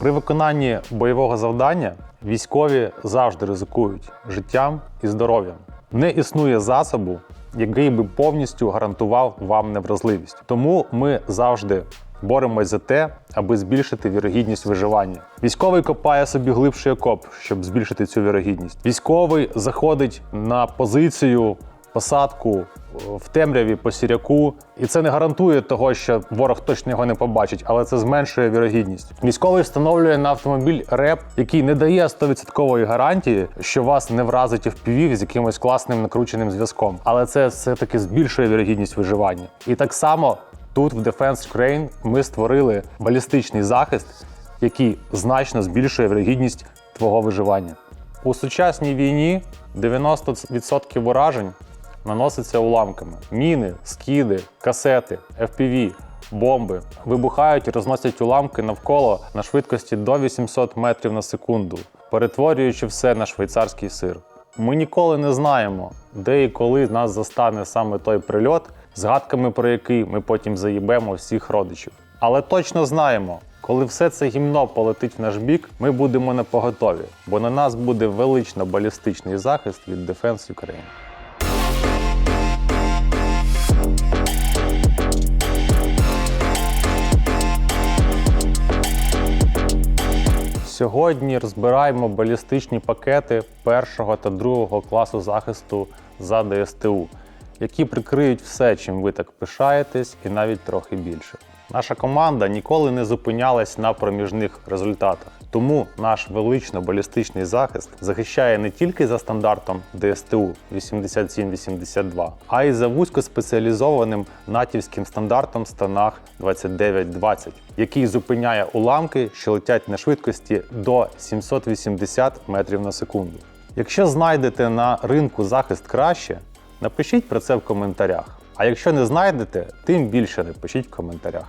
При виконанні бойового завдання військові завжди ризикують життям і здоров'ям. Не існує засобу, який би повністю гарантував вам невразливість. Тому ми завжди боремось за те, аби збільшити вірогідність виживання. Військовий копає собі глибший окоп, щоб збільшити цю вірогідність. Військовий заходить на позицію. Посадку е, в темряві по сіряку, і це не гарантує того, що ворог точно його не побачить, але це зменшує вірогідність. Військовий встановлює на автомобіль реп, який не дає 100% гарантії, що вас не вразить FPV з якимось класним накрученим зв'язком. Але це все-таки збільшує вірогідність виживання. І так само тут, в Defense Ukraine, ми створили балістичний захист, який значно збільшує вірогідність твого виживання. У сучасній війні 90% уражень наноситься уламками. Міни, скиди, касети, FPV, бомби вибухають і розносять уламки навколо на швидкості до 800 метрів на секунду, перетворюючи все на швейцарський сир. Ми ніколи не знаємо, де і коли нас застане саме той прильот, згадками про який ми потім заїбемо всіх родичів. Але точно знаємо, коли все це гімно полетить в наш бік, ми будемо на поготові, бо на нас буде велично балістичний захист від Defense Ukraine. Сьогодні розбираємо балістичні пакети першого та другого класу захисту за ДСТУ, які прикриють все, чим ви так пишаєтесь, і навіть трохи більше. Наша команда ніколи не зупинялась на проміжних результатах. Тому наш велично балістичний захист захищає не тільки за стандартом ДСТУ 8782, а й за вузькоспеціалізованим натівським стандартом Станах 2920, який зупиняє уламки, що летять на швидкості до 780 метрів на секунду. Якщо знайдете на ринку захист краще, напишіть про це в коментарях. А якщо не знайдете, тим більше напишіть в коментарях.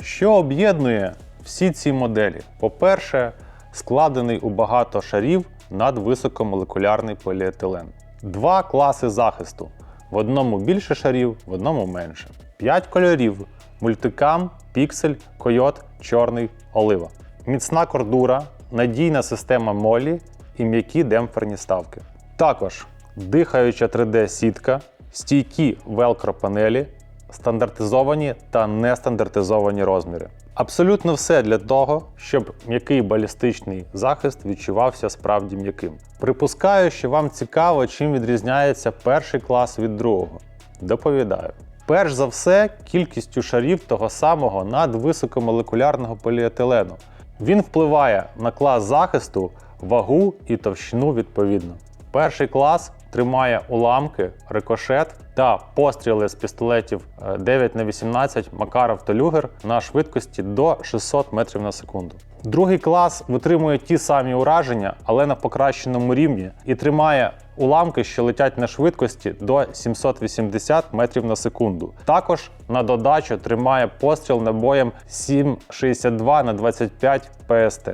Що об'єднує всі ці моделі? По-перше, складений у багато шарів надвисокомолекулярний поліетилен. Два класи захисту. В одному більше шарів, в одному менше. П'ять кольорів: мультикам, піксель, койот, чорний, олива. Міцна кордура, надійна система молі і м'які демпферні ставки. Також дихаюча 3D-сітка, стійкі велкро панелі, стандартизовані та нестандартизовані розміри. Абсолютно все для того, щоб м'який балістичний захист відчувався справді м'яким. Припускаю, що вам цікаво, чим відрізняється перший клас від другого. Доповідаю. Перш за все, кількістю шарів того самого надвисокомолекулярного поліетилену. Він впливає на клас захисту, вагу і товщину відповідно. Перший клас тримає уламки, рикошет та постріли з пістолетів 9 на 18 Макаров та Люгер на швидкості до 600 метрів на секунду. Другий клас витримує ті самі ураження, але на покращеному рівні, і тримає уламки, що летять на швидкості до 780 метрів на секунду. Також на додачу тримає постріл набоєм 7,62 на 25 ПСТ.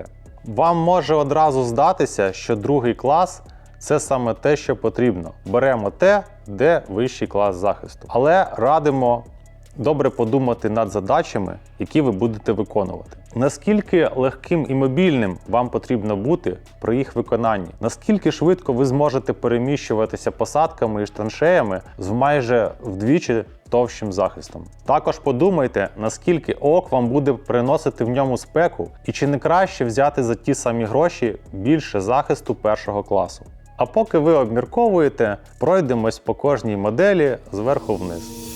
Вам може одразу здатися, що другий клас це саме те, що потрібно. Беремо те, де вищий клас захисту. Але радимо добре подумати над задачами, які ви будете виконувати. Наскільки легким і мобільним вам потрібно бути при їх виконанні? Наскільки швидко ви зможете переміщуватися посадками і траншеями з майже вдвічі товщим захистом? Також подумайте, наскільки ок вам буде приносити в ньому спеку, і чи не краще взяти за ті самі гроші більше захисту першого класу. А поки ви обмірковуєте, пройдемось по кожній моделі зверху вниз.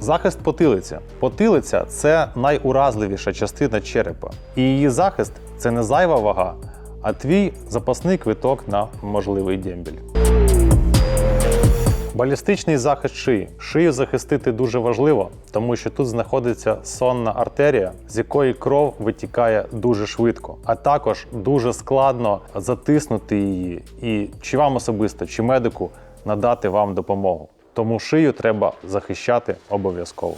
Захист потилиці. Потилиця це найуразливіша частина черепа. І її захист це не зайва вага, а твій запасний квиток на можливий дембіль. Балістичний захист шиї. Шию захистити дуже важливо, тому що тут знаходиться сонна артерія, з якої кров витікає дуже швидко, а також дуже складно затиснути її, і чи вам особисто, чи медику надати вам допомогу. Тому шию треба захищати обов'язково.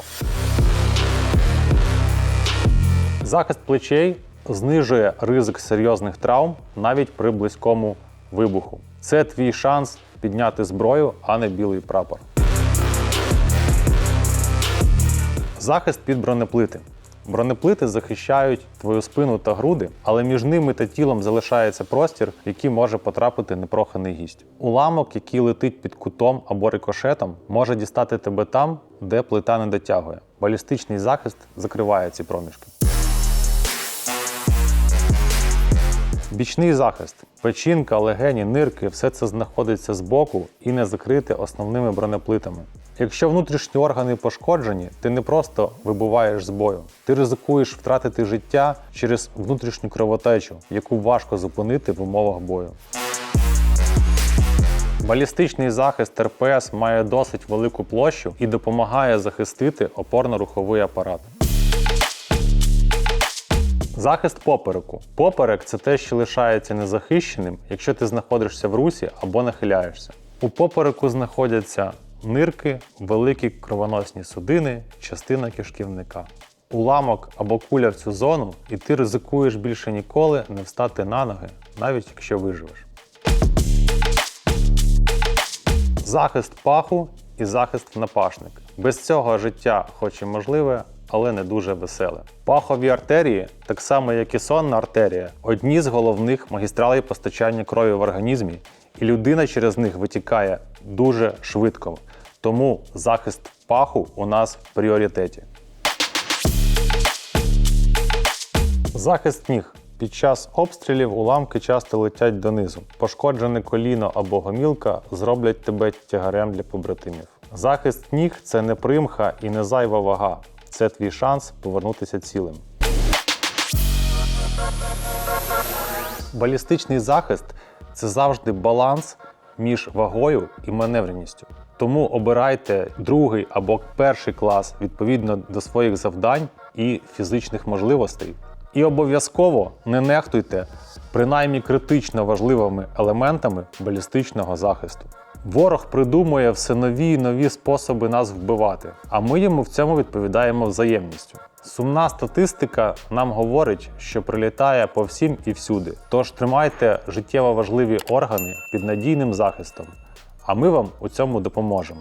Захист плечей знижує ризик серйозних травм навіть при близькому вибуху. Це твій шанс підняти зброю, а не білий прапор. Захист під бронеплити. Бронеплити захищають твою спину та груди, але між ними та тілом залишається простір, в який може потрапити непроханий гість. Уламок, який летить під кутом або рикошетом, може дістати тебе там, де плита не дотягує. Балістичний захист закриває ці проміжки. Бічний захист, печінка, легені, нирки все це знаходиться збоку і не закрите основними бронеплитами. Якщо внутрішні органи пошкоджені, ти не просто вибуваєш з бою, ти ризикуєш втратити життя через внутрішню кровотечу, яку важко зупинити в умовах бою. Балістичний захист РПС має досить велику площу і допомагає захистити опорно-руховий апарат. Захист попереку. Поперек це те, що лишається незахищеним, якщо ти знаходишся в русі або нахиляєшся. У попереку знаходяться нирки, великі кровоносні судини, частина кишківника. Уламок або куля в цю зону, і ти ризикуєш більше ніколи не встати на ноги, навіть якщо виживеш. Захист паху і захист напашник. Без цього життя, хоч і можливе, але не дуже веселе. Пахові артерії, так само як і сонна артерія, одні з головних магістралей постачання крові в організмі, і людина через них витікає дуже швидко. Тому захист паху у нас в пріоритеті. Захист ніг. Під час обстрілів уламки часто летять донизу. Пошкоджене коліно або гомілка зроблять тебе тягарем для побратимів. Захист ніг це не примха і не зайва вага. Це твій шанс повернутися цілим. Балістичний захист це завжди баланс між вагою і маневреністю. Тому обирайте другий або перший клас відповідно до своїх завдань і фізичних можливостей. І обов'язково не нехтуйте принаймні критично важливими елементами балістичного захисту. Ворог придумує все нові і нові способи нас вбивати, а ми йому в цьому відповідаємо взаємністю. Сумна статистика нам говорить, що прилітає по всім і всюди. Тож тримайте життєво важливі органи під надійним захистом, а ми вам у цьому допоможемо.